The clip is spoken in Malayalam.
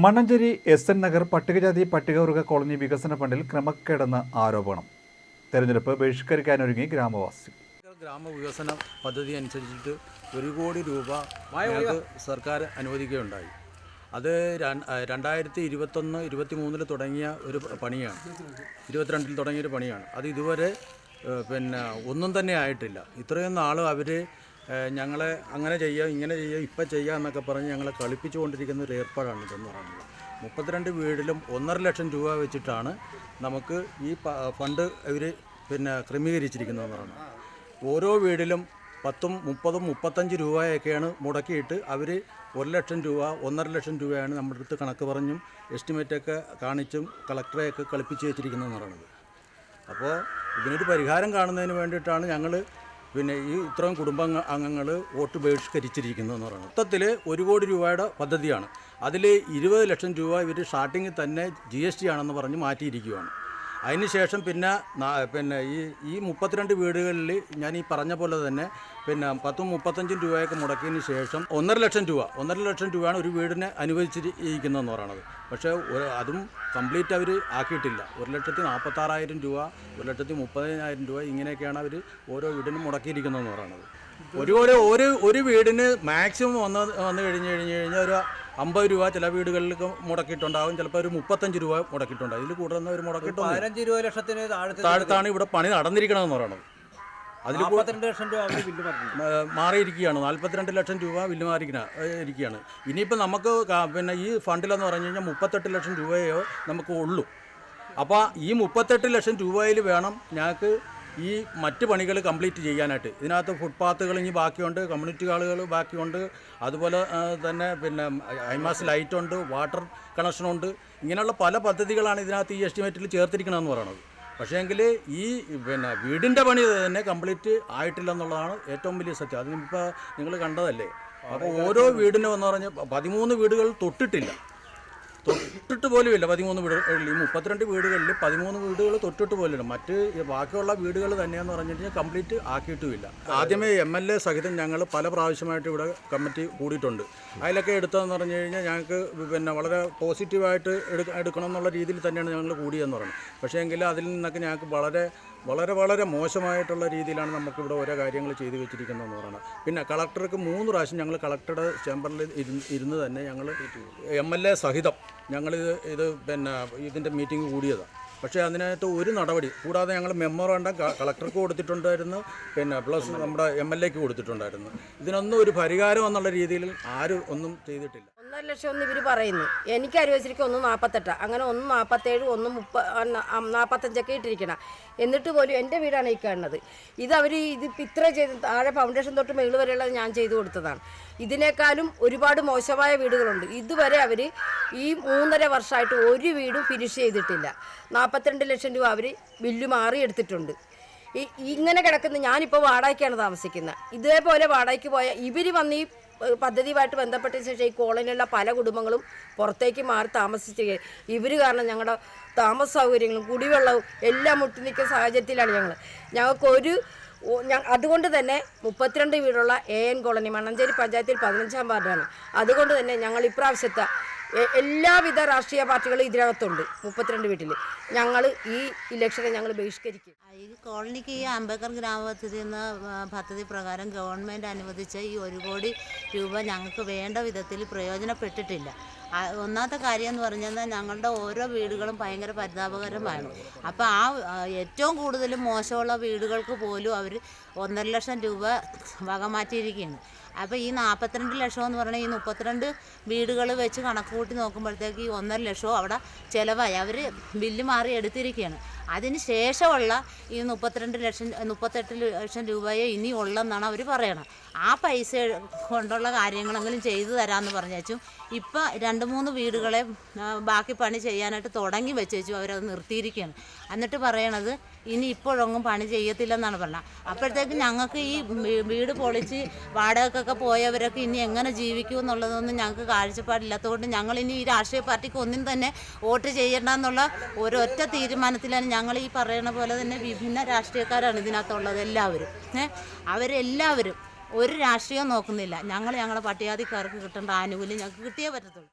മണ്ണഞ്ചേരി എസ് എൻ നഗർ പട്ടികജാതി പട്ടികവർഗ കോളനി വികസന ഫണ്ടിൽ ക്രമക്കേടെന്ന് ആരോപണം. തെരഞ്ഞെടുപ്പ് ബഹിഷ്കരിക്കാനൊരുങ്ങി ഗ്രാമവാസി. ഗ്രാമവികസന പദ്ധതി അനുസരിച്ചിട്ട് ഒരു കോടി രൂപ സർക്കാർ അനുവദിക്കുകയുണ്ടായി. അത് രണ്ടായിരത്തി ഇരുപത്തൊന്ന് ഇരുപത്തി മൂന്നിൽ തുടങ്ങിയ ഒരു പണിയാണ്. ഇരുപത്തിരണ്ടിൽ തുടങ്ങിയൊരു പണിയാണ്. അത് ഇതുവരെ പിന്നെ ഒന്നും തന്നെ ആയിട്ടില്ല. ഇത്രയും നാൾ അവർ ഞങ്ങളെ അങ്ങനെ ചെയ്യുക ഇങ്ങനെ ചെയ്യുക ഇപ്പം ചെയ്യുക എന്നൊക്കെ പറഞ്ഞ് ഞങ്ങളെ കളിപ്പിച്ചുകൊണ്ടിരിക്കുന്ന ഒരു ഏർപ്പാടാണ് ഇതെന്ന് പറയുന്നത്. മുപ്പത്തിരണ്ട് വീടിലും ഒന്നര ലക്ഷം രൂപ വെച്ചിട്ടാണ് നമുക്ക് ഈ ഫണ്ട് ഇവർ പിന്നെ ക്രമീകരിച്ചിരിക്കുന്നതെന്ന് പറയുന്നത്. ഓരോ വീടിലും പത്തും മുപ്പതും മുപ്പത്തഞ്ച് രൂപയൊക്കെയാണ് മുടക്കിയിട്ട് അവർ ഒരു ലക്ഷം രൂപ ഒന്നര ലക്ഷം രൂപയാണ് നമ്മുടെ അടുത്ത് കണക്ക് പറഞ്ഞും എസ്റ്റിമേറ്റൊക്കെ കാണിച്ചും കളക്ടറെയൊക്കെ കളിപ്പിച്ച് വെച്ചിരിക്കുന്നതെന്ന് പറയുന്നത്. അപ്പോൾ ഇതിനൊരു പരിഹാരം കാണുന്നതിന് വേണ്ടിയിട്ടാണ് ഞങ്ങൾ പിന്നെ ഈ ഇത്രയും കുടുംബ അംഗങ്ങൾ വോട്ട് ബഹിഷ്കരിച്ചിരിക്കുന്നതെന്ന് പറയുന്നത്. മൊത്തത്തിൽ ഒരു കോടി രൂപയുടെ പദ്ധതിയാണ്. അതിൽ ഇരുപത് ലക്ഷം രൂപ ഇവർ സ്റ്റാർട്ടിങ്ങിൽ തന്നെ ജി എസ് ടി ആണെന്ന് പറഞ്ഞ് മാറ്റിയിരിക്കുകയാണ് അതിനുശേഷം പിന്നെ പിന്നെ ഈ ഈ മുപ്പത്തിരണ്ട് വീടുകളിൽ ഞാൻ ഈ പറഞ്ഞ പോലെ തന്നെ പിന്നെ പത്തും മുപ്പത്തഞ്ചും രൂപയൊക്കെ മുടക്കിയതിന് ശേഷം ഒന്നര ലക്ഷം രൂപ ഒന്നര ലക്ഷം രൂപയാണ് ഒരു വീടിനെ അനുവദിച്ചിരിക്കുന്നതെന്ന് പറയണത്. പക്ഷേ അതും കംപ്ലീറ്റ് അവർ ആക്കിയിട്ടില്ല. ഒരു ലക്ഷത്തി നാൽപ്പത്താറായിരം രൂപ ഒരു ലക്ഷത്തി മുപ്പതിനായിരം രൂപ ഇങ്ങനെയൊക്കെയാണ് അവർ ഓരോ വീടിനും മുടക്കിയിരിക്കുന്നതെന്ന് പറയണത്. ഒരുപോലെ ഒരു ഒരു ഒരു വീടിന് മാക്സിമം വന്ന് വന്നു കഴിഞ്ഞ് കഴിഞ്ഞ് കഴിഞ്ഞാൽ ഒരു അമ്പത് രൂപ ചില വീടുകളിലൊക്കെ മുടക്കിയിട്ടുണ്ടാകും ചിലപ്പോൾ ഒരു മുപ്പത്തഞ്ച് രൂപ മുടക്കിയിട്ടുണ്ടാകും ഇതിൽ കൂടുതൽ ഒരു മുടക്കിട്ട് പതിനഞ്ച് രൂപ ലക്ഷത്തിന് താഴത്തെ താഴത്താണ് ഇവിടെ പണി നടന്നിരിക്കണമെന്ന് പറയണത്. അതിൽ മുപ്പത്തിരണ്ട് ലക്ഷം രൂപ മാറിയിരിക്കുകയാണ്. നാൽപ്പത്തിരണ്ട് ലക്ഷം രൂപ ബില്ല് മാറിയിരിക്കുകയാണ് ഇരിക്കുകയാണ്. ഇനിയിപ്പോൾ നമുക്ക് പിന്നെ ഈ ഫണ്ടിലെന്ന് പറഞ്ഞു കഴിഞ്ഞാൽ മുപ്പത്തെട്ട് ലക്ഷം രൂപയോ നമുക്ക് ഉള്ളൂ. അപ്പോൾ ഈ മുപ്പത്തെട്ട് ലക്ഷം രൂപയിൽ വേണം ഞങ്ങൾക്ക് ഈ മറ്റ് പണികൾ കംപ്ലീറ്റ് ചെയ്യാനായിട്ട്. ഇതിനകത്ത് ഫുട്പാത്തുകൾ ഇനി ബാക്കിയുണ്ട് കമ്മ്യൂണിറ്റി ഹാളുകൾ ബാക്കിയുണ്ട്. അതുപോലെ തന്നെ പിന്നെ ഐമാസ് ലൈറ്റുണ്ട് വാട്ടർ കണക്ഷനുണ്ട് ഇങ്ങനെയുള്ള പല പദ്ധതികളാണ് ഇതിനകത്ത് ഈ എസ്റ്റിമേറ്റിൽ ചേർത്തിരിക്കണമെന്ന് പറയണത്. പക്ഷേ എങ്കിൽ ഈ പിന്നെ വീടിന്റെ പണി തന്നെ കംപ്ലീറ്റ് ആയിട്ടില്ല എന്നുള്ളതാണ് ഏറ്റവും വലിയ സത്യം. അതിനിപ്പോൾ നിങ്ങൾ കണ്ടതല്ലേ? അപ്പോൾ ഓരോ വീടിനും എന്ന് പറഞ്ഞ് പതിമൂന്ന് വീടുകൾ തൊട്ടിട്ടില്ല. തൊട്ടിട്ട് പോലും ഇല്ല പതിമൂന്ന് വീടുകളിൽ ഈ മുപ്പത്തിരണ്ട് വീടുകളിൽ പതിമൂന്ന് വീടുകൾ തൊട്ടിട്ട് പോലും ഇല്ല മറ്റ് ബാക്കിയുള്ള വീടുകൾ തന്നെയെന്ന് പറഞ്ഞു കഴിഞ്ഞാൽ കംപ്ലീറ്റ് ആക്കിയിട്ടുമില്ല. ആദ്യമേ എം എൽ എ സഹിതം ഞങ്ങൾ പല പ്രാവശ്യമായിട്ട് ഇവിടെ കമ്മിറ്റി കൂടിയിട്ടുണ്ട്. അതിലൊക്കെ എടുത്തതെന്ന് പറഞ്ഞു കഴിഞ്ഞാൽ ഞങ്ങൾക്ക് പിന്നെ വളരെ പോസിറ്റീവായിട്ട് എടുക്കണം എന്നുള്ള രീതിയിൽ തന്നെയാണ് ഞങ്ങൾ കൂടിയെന്ന് പറയുന്നത്. പക്ഷേ എങ്കിൽ അതിൽ നിന്നൊക്കെ ഞങ്ങൾക്ക് വളരെ വളരെ വളരെ മോശമായിട്ടുള്ള രീതിയിലാണ് നമുക്കിവിടെ ഓരോ കാര്യങ്ങൾ ചെയ്തു വെച്ചിരിക്കുന്നതെന്ന് പറയുന്നത് പിന്നെ കളക്ടർക്ക് മൂന്ന് പ്രാവശ്യം ഞങ്ങൾ കളക്ടറുടെ ചേംബറിൽ ഇരുന്ന് തന്നെ ഞങ്ങൾ എം എൽ എ സഹിതം ഞങ്ങളിത് ഇത് പിന്നെ ഇതിന്റെ മീറ്റിംഗ് കൂടിയതാണ്. പക്ഷേ അതിനകത്ത് ഒരു നടപടി കൂടാതെ ഞങ്ങൾ മെമ്മോറാണ്ടം കളക്ടർക്ക് കൊടുത്തിട്ടുണ്ടായിരുന്നു. പിന്നെ പ്ലസ് നമ്മുടെ എം എൽ എക്ക് കൊടുത്തിട്ടുണ്ടായിരുന്നു. ഇതിനൊന്നും ഒരു പരിഹാരം എന്നുള്ള രീതിയിൽ ആരും ഒന്നും ചെയ്തിട്ടില്ല. ഒന്നര ലക്ഷം ഒന്ന് ഇവർ പറയുന്നു. എനിക്ക് അനുവദിച്ചിരിക്കും ഒന്ന് നാൽപ്പത്തെട്ട് അങ്ങനെ ഒന്ന് നാൽപ്പത്തേഴ് ഒന്ന് മുപ്പ നാൽപ്പത്തഞ്ചൊക്കെ ഇട്ടിരിക്കണം. എന്നിട്ട് പോലും എന്റെ വീടാണ് ഈ കാണുന്നത്. ഇത് അവർ ഇത് ഇത്ര ചെയ്ത് താഴെ ഫൗണ്ടേഷൻ തൊട്ട് മേളിൽ വരെയുള്ളത് ഞാൻ ചെയ്തു കൊടുത്തതാണ്. ഇതിനേക്കാളും ഒരുപാട് മോശമായ വീടുകളുണ്ട്. ഇതുവരെ അവർ ഈ മൂന്നര വർഷമായിട്ട് ഒരു വീടും ഫിനിഷ് ചെയ്തിട്ടില്ല. നാൽപ്പത്തിരണ്ട് ലക്ഷം രൂപ അവർ ബില്ല് മാറി എടുത്തിട്ടുണ്ട്. ഈ ഇങ്ങനെ കിടക്കുന്ന ഞാനിപ്പോൾ വാടകയ്ക്കാണ് താമസിക്കുന്നത്. ഇതേപോലെ വാടകയ്ക്ക് പോയ ഇവർ വന്ന് ഈ പദ്ധതിയുമായിട്ട് ബന്ധപ്പെട്ട ശേഷം ഈ കോളനിയിലുള്ള പല കുടുംബങ്ങളും പുറത്തേക്ക് മാറി താമസിച്ച് ഇവർ കാരണം ഞങ്ങളുടെ താമസ സൗകര്യങ്ങളും കുടിവെള്ളവും എല്ലാം മുട്ടി നിൽക്കുന്ന സാഹചര്യത്തിലാണ് ഞങ്ങൾ ഞങ്ങൾക്കൊരു അതുകൊണ്ട് തന്നെ മുപ്പത്തിരണ്ട് വീടുള്ള എ എൻ കോളനി മണ്ണഞ്ചേരി പഞ്ചായത്തിൽ പതിനഞ്ചാം വാർഡാണ്. അതുകൊണ്ട് തന്നെ ഞങ്ങൾ ഇപ്രാവശ്യത്തെ എല്ലാവിധ രാഷ്ട്രീയ പാർട്ടികളും ഇതിനകത്തുണ്ട് മുപ്പത്തിരണ്ട് വീട്ടിൽ ഞങ്ങൾ ഈ ഇലക്ഷനെ ഞങ്ങൾ ബഹിഷ്കരിക്കും. ഈ കോളനിക്ക് ഈ അംബേദ്കർ ഗ്രാമപദ്ധതി എന്ന പദ്ധതി പ്രകാരം ഗവൺമെന്റ് അനുവദിച്ച ഈ ഒരു കോടി രൂപ ഞങ്ങൾക്ക് വേണ്ട വിധത്തിൽ പ്രയോജനപ്പെട്ടിട്ടില്ല. ഒന്നാമത്തെ കാര്യം എന്ന് പറഞ്ഞാൽ ഞങ്ങളുടെ ഓരോ വീടുകളും ഭയങ്കര പരിതാപകരമാണ്. അപ്പോൾ ആ ഏറ്റവും കൂടുതൽ മോശമുള്ള വീടുകൾക്ക് പോലും അവർ ഒന്നര ലക്ഷം രൂപ വക മാറ്റിയിരിക്കുകയാണ്. അപ്പോൾ ഈ നാൽപ്പത്തിരണ്ട് ലക്ഷം എന്ന് പറഞ്ഞാൽ ഈ മുപ്പത്തിരണ്ട് വീടുകൾ വെച്ച് കണക്ക് കൂട്ടി നോക്കുമ്പോഴത്തേക്ക് ഈ ഒന്നര ലക്ഷവും അവിടെ ചിലവായി. അവർ ബില്ല് മാറി എടുത്തിരിക്കുകയാണ്. അതിന് ശേഷമുള്ള ഈ മുപ്പത്തിരണ്ട് ലക്ഷം മുപ്പത്തെട്ട് ലക്ഷം രൂപയെ ഇനി ഉള്ളെന്നാണ് അവർ പറയണം ആ പൈസ കൊണ്ടുള്ള കാര്യങ്ങളെങ്കിലും ചെയ്തു തരാമെന്ന് പറഞ്ഞു വെച്ചു ഇപ്പം രണ്ട് മൂന്ന് വീടുകളെ ബാക്കി പണി ചെയ്യാനായിട്ട് തുടങ്ങി വെച്ചു അവരത് നിർത്തിയിരിക്കുകയാണ്. എന്നിട്ട് പറയണത് ഇനി ഇപ്പോഴൊന്നും പണി ചെയ്യത്തില്ലെന്നാണ് പറഞ്ഞത് അപ്പോഴത്തേക്ക് ഞങ്ങൾക്ക് ഈ വീട് പൊളിച്ച് വാടകക്കൊക്കെ പോയവരൊക്കെ ഇനി എങ്ങനെ ജീവിക്കും എന്നുള്ളതൊന്നും ഞങ്ങൾക്ക് കാഴ്ചപ്പാടില്ലാത്തതുകൊണ്ട് ഞങ്ങൾ ഇനി ഈ രാഷ്ട്രീയ പാർട്ടിക്ക് ഒന്നും തന്നെ വോട്ട് ചെയ്യണ്ട എന്നുള്ള ഒരൊറ്റ തീരുമാനത്തിലാണ് ഞങ്ങൾ ഈ പറയുന്ന പോലെ തന്നെ വിഭിന്ന രാഷ്ട്രീയക്കാരാണ് ഇതിനകത്തുള്ളത് എല്ലാവരും. ഏ അവരെല്ലാവരും ഒരു രാഷ്ട്രീയം നോക്കുന്നില്ല. ഞങ്ങൾ ഞങ്ങളുടെ പട്ടികാതിക്കാർക്ക് കിട്ടേണ്ട ആനുകൂല്യം ഞങ്ങൾക്ക് കിട്ടിയേ പറ്റത്തുള്ളൂ.